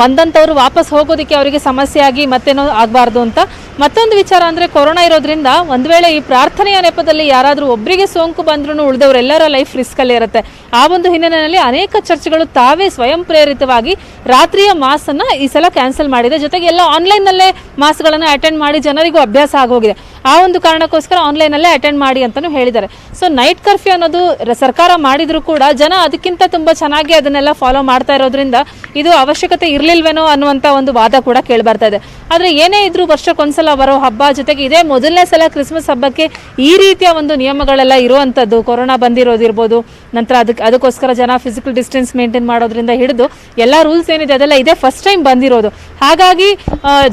ಬಂದಂಥವ್ರು ವಾಪಸ್ ಹೋಗೋದಕ್ಕೆ ಅವರಿಗೆ ಸಮಸ್ಯೆ ಆಗಿ ಮತ್ತೇನೋ ಆಗಬಾರ್ದು ಅಂತ ಮತ್ತೊಂದು ವಿಚಾರ ಅಂದರೆ ಕೊರೋನಾ ಇರೋದ್ರಿಂದ ಒಂದು ವೇಳೆ ಈ ಪ್ರಾರ್ಥನೆಯ ನೆಪದಲ್ಲಿ ಯಾರಾದರೂ ಒಬ್ಬರಿಗೆ ಸೋಂಕು ಬಂದ್ರೂ ಉಳಿದವರೆಲ್ಲರ ಲೈಫ್ ರಿಸ್ಕಲ್ಲೇ ಇರುತ್ತೆ. ಆ ಒಂದು ಹಿನ್ನೆಲೆಯಲ್ಲಿ ಅನೇಕ ಚರ್ಚ್ಗಳು ತಾವೇ ಸ್ವಯಂ ಪ್ರೇರಿತವಾಗಿ ರಾತ್ರಿಯ ಮಾಸನ್ನು ಈ ಸಲ ಕ್ಯಾನ್ಸಲ್ ಮಾಡಿದೆ. ಜೊತೆಗೆ ಎಲ್ಲ ಆನ್ಲೈನ್ನಲ್ಲೇ ಮಾಸ್ಗಳನ್ನು ಅಟೆಂಡ್ ಮಾಡಿ ಜನರಿಗೂ ಅಭ್ಯಾಸ ಆಗೋಗಿದೆ. ಆ ಒಂದು ಕಾರಣಕ್ಕೋಸ್ಕರ ಆನ್ಲೈನಲ್ಲೇ ಅಟೆಂಡ್ ಮಾಡಿ ಅಂತಲೂ ಹೇಳಿದ್ದಾರೆ. ಸೊ ನೈಟ್ ಕರ್ಫ್ಯೂ ಅನ್ನೋದು ಸರ್ಕಾರ ಮಾಡಿದ್ರು ಕೂಡ ಜನ ಅದಕ್ಕಿಂತ ತುಂಬ ಚೆನ್ನಾಗಿ ಅದನ್ನೆಲ್ಲ ಫಾಲೋ ಮಾಡ್ತಾ ಇರೋದ್ರಿಂದ ಇದು ಅವಶ್ಯಕತೆ ಇರಲಿಲ್ವೇನೋ ಅನ್ನುವಂಥ ಒಂದು ವಾದ ಕೂಡ ಕೇಳಿಬರ್ತಾ ಇದೆ. ಆದರೆ ಏನೇ ಇದ್ರೂ ವರ್ಷಕ್ಕೊಂದ್ಸಲ ಬರೋ ಹಬ್ಬ, ಜೊತೆಗೆ ಇದೇ ಮೊದಲನೇ ಸಲ ಕ್ರಿಸ್ಮಸ್ ಹಬ್ಬಕ್ಕೆ ಈ ರೀತಿಯ ಒಂದು ನಿಯಮಗಳೆಲ್ಲ ಇರುವಂಥದ್ದು ಕೊರೋನಾ ಬಂದಿರೋದಿರ್ಬೋದು ನಂತರ ಅದಕ್ಕೆ ಅದಕ್ಕೋಸ್ಕರ ಜನ ಫಿಸಿಕಲ್ ಡಿಸ್ಟೆನ್ಸ್ ಮೇಂಟೈನ್ ಮಾಡೋದ್ರಿಂದ ಹಿಡಿದು ಎಲ್ಲ ರೂಲ್ಸ್ ಏನಿದೆ ಅದೆಲ್ಲ ಇದೇ. ಫಸ್ಟ್ ಟೈಮ್ ಬಂದಿರೋದು. ಹಾಗಾಗಿ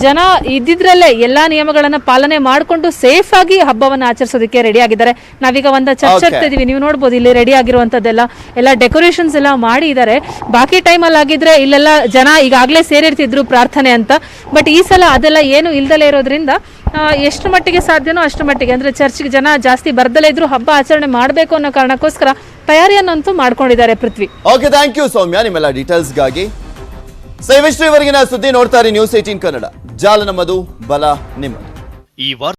ಜನ ಇದ್ದಿದ್ರಲ್ಲೇ ಎಲ್ಲ ನಿಯಮಗಳನ್ನು ಪಾಲನೆ ಮಾಡಿಕೊಂಡು ಸೇಫ್ ಆಗಿ ಹಬ್ಬವನ್ನು ಆಚರಿಸೋದಕ್ಕೆ ರೆಡಿ ಆಗಿದ್ದಾರೆ. ನಾವೀಗ ಒಂದು ಚರ್ಚ್. ಆಗ್ತಾ ಇದೀವಿ ನೀವು ನೋಡ್ಬೋದು ಇಲ್ಲಿ ರೆಡಿ ಆಗಿರುವಂತದ್ದೆಲ್ಲ. ಎಲ್ಲ ಡೆಕೋರೇಷನ್ಸ್ ಎಲ್ಲ ಮಾಡಿದ್ದಾರೆ. ಬಾಕಿ ಟೈಮಲ್ಲಿ ಆಗಿದ್ರೆ ಇಲ್ಲೆಲ್ಲ ಜನ ಈಗಾಗಲೇ ಸೇರಿರ್ತಿದ್ರು ಪ್ರಾರ್ಥನೆ ಅಂತ. ಬಟ್ ಈ ಸಲ ಅದೆಲ್ಲ ಏನು ಇಲ್ದಲೇ ಇರೋದ್ರಿಂದ ಎಷ್ಟು ಮಟ್ಟಿಗೆ ಸಾಧ್ಯನೋ ಅಷ್ಟು ಮಟ್ಟಿಗೆ. ಅಂದ್ರೆ ಚರ್ಚ್ಗೆ ಜನ ಜಾಸ್ತಿ ಬರ್ದಲೇ ಇದ್ರು ಹಬ್ಬ ಆಚರಣೆ ಮಾಡಬೇಕು ಅನ್ನೋ ಕಾರಣಕ್ಕೋಸ್ಕರ ತಯಾರಿಯನ್ನಂತೂ ಮಾಡ್ಕೊಂಡಿದ್ದಾರೆ Prithvi. Okay thank you Soumya. ನಿಮ್ಮೆಲ್ಲ ಡೀಟೇಲ್ಸ್ಗಾಗಿ ಇವರೆಗಿನ ಸುದ್ದಿ ನೋಡ್ತಾರೆ ನ್ಯೂಸ್ ಏಟೀನ್ ಕನ್ನಡ. ಜಾಲ ನಮ್ಮದು ಬಲ ನಿಮ್ಮದು. ಈ ವಾರ್ತೆ